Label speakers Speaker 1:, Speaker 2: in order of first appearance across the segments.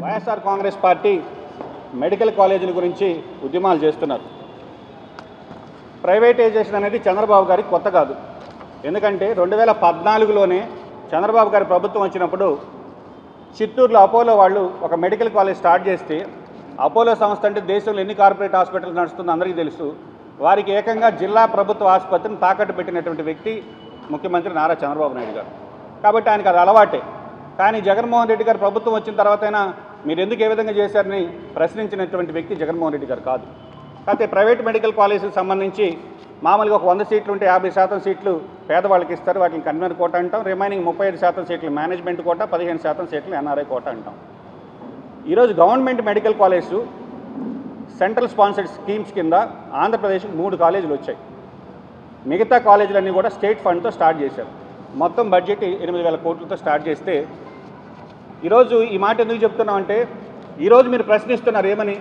Speaker 1: YSR Congress party medical కాలేజీల గురించి ఉద్యమాలు చేస్తున్నారు. ప్రైవేటైజేషన్ అనేది చంద్రబాబు గారికి కొత్త కాదు. ఎందుకంటే రెండు వేల పద్నాలుగులోనే చంద్రబాబు గారి ప్రభుత్వం వచ్చినప్పుడు చిత్తూరులో అపోలో వాళ్ళు ఒక మెడికల్ కాలేజ్ స్టార్ట్ చేస్తే అపోలో సంస్థ అంటే దేశంలో ఎన్ని కార్పొరేట్ హాస్పిటల్స్ నడుస్తుందో అందరికీ తెలుసు. వారికి ఏకంగా జిల్లా ప్రభుత్వ ఆసుపత్రిని తాకట్టు పెట్టినటువంటి వ్యక్తి ముఖ్యమంత్రి నారా చంద్రబాబు నాయుడు గారు. కాబట్టి ఆయనకు అది అలవాటే. కానీ జగన్మోహన్ రెడ్డి గారు ప్రభుత్వం వచ్చిన తర్వాతైనా మీరు ఎందుకు ఏ విధంగా చేశారని ప్రశ్నించినటువంటి వ్యక్తి జగన్మోహన్ రెడ్డి గారు కాదు. కాకపోతే ప్రైవేట్ మెడికల్ కాలేజీకి సంబంధించి మామూలుగా ఒక వంద సీట్లు ఉంటే యాభై శాతం సీట్లు పేదవాళ్ళకి ఇస్తారు. వాటిని కన్వీనర్ కోట అంటాం. రిమైనింగ్ ముప్పై ఐదు శాతం సీట్లు మేనేజ్మెంట్ కోట పదిహేను శాతం సీట్లు ఎన్ఆర్ఐ కోట అంటాం. ఈరోజు government medical college central sponsored schemes కింద ఆంధ్రప్రదేశ్కి మూడు కాలేజీలు వచ్చాయి. మిగతా కాలేజీలన్నీ కూడా స్టేట్ ఫండ్తో స్టార్ట్ చేశారు. మొత్తం బడ్జెట్ ఎనిమిది వేల కోట్లతో స్టార్ట్ చేస్తే ఈరోజు ఈ మాట ఎందుకు చెప్తున్నాం అంటే ఈరోజు మీరు ప్రశ్నిస్తున్నారు ఏమని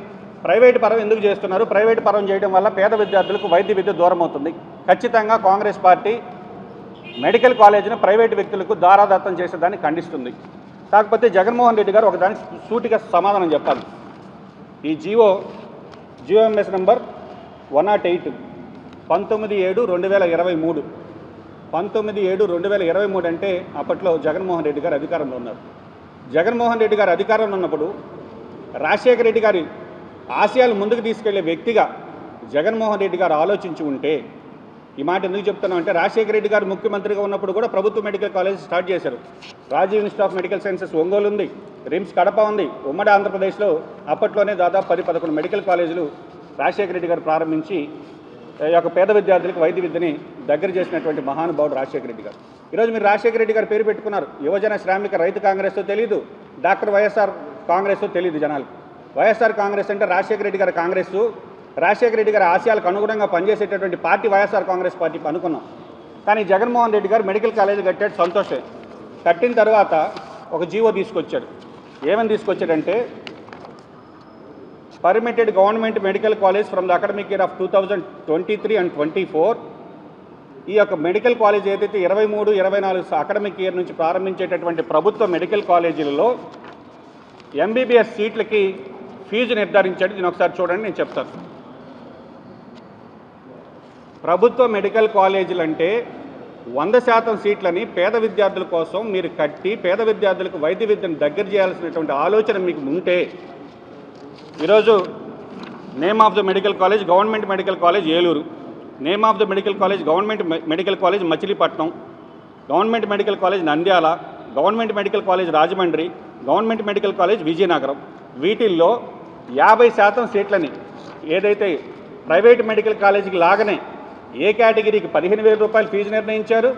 Speaker 1: ప్రైవేట్ పరం ఎందుకు చేస్తున్నారు? ప్రైవేట్ పరం చేయడం వల్ల పేద విద్యార్థులకు వైద్య విద్య దూరం అవుతుంది. ఖచ్చితంగా కాంగ్రెస్ పార్టీ మెడికల్ కాలేజీని ప్రైవేట్ వ్యక్తులకు దారాదత్తం చేసేదాన్ని ఖండిస్తుంది. కాకపోతే జగన్మోహన్ రెడ్డి గారు ఒకదానికి సూటిగా సమాధానం చెప్పాలి. ఈ GO GO MS number one nought eight పంతొమ్మిది ఏడు రెండు వేల ఇరవై మూడు. పంతొమ్మిది ఏడు రెండు వేల ఇరవై మూడు అంటే అప్పట్లో జగన్మోహన్ రెడ్డి గారు అధికారంలో ఉన్నారు. జగన్మోహన్ రెడ్డి గారు అధికారంలో ఉన్నప్పుడు రాజశేఖర రెడ్డి గారి ఆశయాలు ముందుకు తీసుకెళ్ళే వ్యక్తిగా జగన్మోహన్ రెడ్డి గారు ఆలోచించి ఉంటే ఈ మాట ఎందుకు చెప్తున్నాం అంటే రాజశేఖర రెడ్డి గారు ముఖ్యమంత్రిగా ఉన్నప్పుడు కూడా ప్రభుత్వ మెడికల్ కాలేజ్ స్టార్ట్ చేశారు. Rajiv institute of medical sciences Ongole ఉంది రిమ్స్ కడప ఉంది ఉమ్మడి ఆంధ్రప్రదేశ్లో అప్పట్లోనే దాదాపు పది పదకొండు మెడికల్ కాలేజీలు రాజశేఖర రెడ్డి గారు ప్రారంభించి ఈ యొక్క పేద విద్యార్థులకు వైద్య విద్యని దగ్గర చేసినటువంటి మహానుభావుడు రాజశేఖర రెడ్డి గారు. ఈరోజు మీరు రాజశేఖర రెడ్డి గారు పేరు పెట్టుకున్నారు. యువజన శ్రామిక రైతు కాంగ్రెస్ తెలియదు డాక్టర్ వైఎస్ఆర్ కాంగ్రెస్ తెలియదు జనాలకు వైఎస్ఆర్ కాంగ్రెస్ అంటే రాజశేఖర రెడ్డి గారి కాంగ్రెస్. రాజశేఖర రెడ్డి గారి ఆశయాలకు అనుగుణంగా పనిచేసేటటువంటి పార్టీ వైఎస్ఆర్ కాంగ్రెస్ పార్టీ అనుకున్నాం. కానీ జగన్మోహన్ రెడ్డి గారు మెడికల్ కాలేజ్ కట్టాడు సంతోషే. కట్టిన తర్వాత ఒక జీవో తీసుకొచ్చాడు. ఏమని తీసుకొచ్చాడంటే permitted government medical college from the academic year of two thousand twenty three and twenty four ఈ యొక్క మెడికల్ కాలేజ్ ఏదైతే ఇరవై మూడు ఇరవై నాలుగు అకాడమిక్ ఇయర్ నుంచి ప్రారంభించేటటువంటి ప్రభుత్వ మెడికల్ కాలేజీలలో ఎంబీబీఎస్ సీట్లకి ఫీజు నిర్ధారించాడు. దీని ఒకసారి చూడండి నేను చెప్తాను. ప్రభుత్వ మెడికల్ కాలేజీలు అంటే వంద శాతం సీట్లని పేద విద్యార్థుల కోసం మీరు కట్టి పేద విద్యార్థులకు వైద్య విద్యను దగ్గర చేయాల్సినటువంటి ఆలోచన మీకు ఉంటే ఈరోజు name of the medical college government medical college Eluru. Name of the medical college government medical college Machilipatnam government medical college Nandyal government medical college Rajahmundry government medical college Vizianagaram వీటిల్లో యాభై శాతం సీట్లని ఏదైతే ప్రైవేట్ మెడికల్ కాలేజీకి లాగానే ఏ కేటగిరీకి పదిహేను వేల రూపాయలు ఫీజు నిర్ణయించారు?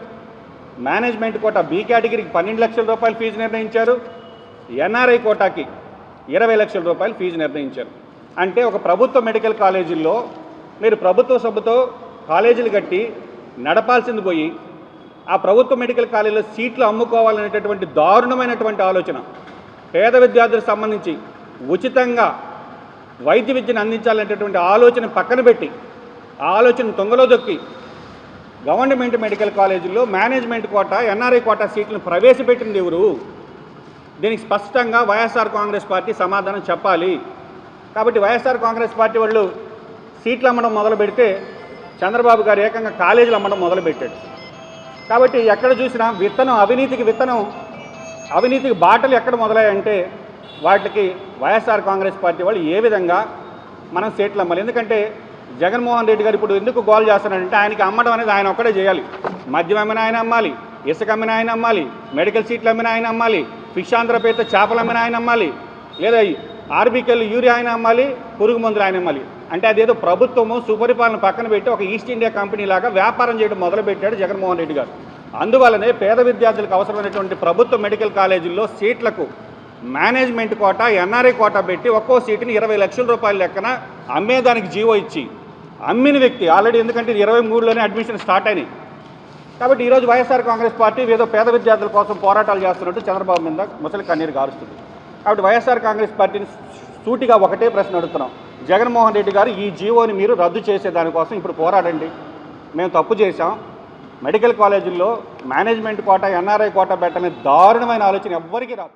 Speaker 1: మేనేజ్మెంట్ కోటా బి కేటగిరీకి పన్నెండు లక్షల రూపాయలు ఫీజు నిర్ణయించారు. ఎన్ఆర్ఐ కోటాకి ఇరవై లక్షల రూపాయలు ఫీజు నిర్ణయించారు. అంటే ఒక ప్రభుత్వ మెడికల్ కాలేజీల్లో మీరు ప్రభుత్వ సభతో కాలేజీలు కట్టి నడపాల్సింది పోయి ఆ ప్రభుత్వ మెడికల్ కాలేజీలో సీట్లు అమ్ముకోవాలనేటటువంటి దారుణమైనటువంటి ఆలోచన. పేద విద్యార్థులకు సంబంధించి ఉచితంగా వైద్య విద్యను అందించాలనేటటువంటి ఆలోచన పక్కన పెట్టి ఆ ఆలోచన తొంగలో దొక్కి గవర్నమెంట్ మెడికల్ కాలేజీల్లో మేనేజ్మెంట్ కోటా ఎన్ఆర్ఐ కోటా సీట్లను ప్రవేశపెట్టింది ఎవరు? దీనికి స్పష్టంగా వైఎస్ఆర్ కాంగ్రెస్ పార్టీ సమాధానం చెప్పాలి. కాబట్టి వైఎస్ఆర్ కాంగ్రెస్ పార్టీ వాళ్ళు సీట్లు అమ్మడం మొదలు పెడితే చంద్రబాబు గారు ఏకంగా కాలేజీలు అమ్మడం మొదలుపెట్టాడు. కాబట్టి ఎక్కడ చూసినా విత్తనం అవినీతికి విత్తనం అవినీతికి బాటలు ఎక్కడ మొదలయ్యాయంటే వాటికి వైఎస్ఆర్ కాంగ్రెస్ పార్టీ వాళ్ళు ఏ విధంగా మనం సీట్లు అమ్మాలి. ఎందుకంటే జగన్మోహన్ రెడ్డి గారు ఇప్పుడు ఎందుకు గోల్ చేస్తున్నాడంటే ఆయనకి అమ్మడం అనేది ఆయన ఒక్కడే చేయాలి. మద్యం అమ్మిన ఆయన అమ్మాలి ఇసుక అమ్మిన ఆయన అమ్మాలి మెడికల్ సీట్లు అమ్మిన ఆయన అమ్మాలి ఫిష్ ఆంధ్రపేత చేపలు అమ్మిన ఆయన అమ్మాలి లేదా ఆర్బికల్ యూరియా ఆయన అమ్మాలి పురుగు మందులు ఆయన అమ్మాలి. అంటే అదేదో ప్రభుత్వము సుపరిపాలన పక్కన పెట్టి ఒక ఈస్ట్ ఇండియా కంపెనీ లాగా వ్యాపారం చేయడం మొదలుపెట్టాడు జగన్మోహన్ రెడ్డి గారు. అందువల్లనే పేద విద్యార్థులకు అవసరమైనటువంటి ప్రభుత్వ మెడికల్ కాలేజీల్లో సీట్లకు మేనేజ్మెంట్ కోట ఎన్ఆర్ఐ కోట పెట్టి ఒక్కో సీటుని ఇరవై లక్షల రూపాయల లెక్కన అమ్మేదానికి జీవో ఇచ్చి అమ్మిన వ్యక్తి. ఆల్రెడీ ఎందుకంటే ఇది ఇరవై మూడులోనే అడ్మిషన్ స్టార్ట్ అయినాయి. కాబట్టి ఈరోజు వైఎస్ఆర్ కాంగ్రెస్ పార్టీ ఏదో పేద విద్యార్థుల కోసం పోరాటాలు చేస్తున్నట్టు చంద్రబాబు మీద ముసలి కన్నీరు గారుస్తుంది. కాబట్టి వైఎస్ఆర్ కాంగ్రెస్ పార్టీని సూటిగా ఒకటే ప్రశ్న అడుగుతున్నాం. జగన్మోహన్ రెడ్డి గారు ఈ జీవోని మీరు రద్దు చేసే దానికోసం ఇప్పుడు పోరాడండి. మేము తప్పు చేశాం. మెడికల్ కాలేజీల్లో మేనేజ్మెంట్ కోట ఎన్ఆర్ఐ కోట పెట్టని దారుణమైన ఆలోచన ఎవ్వరికీ రాదు.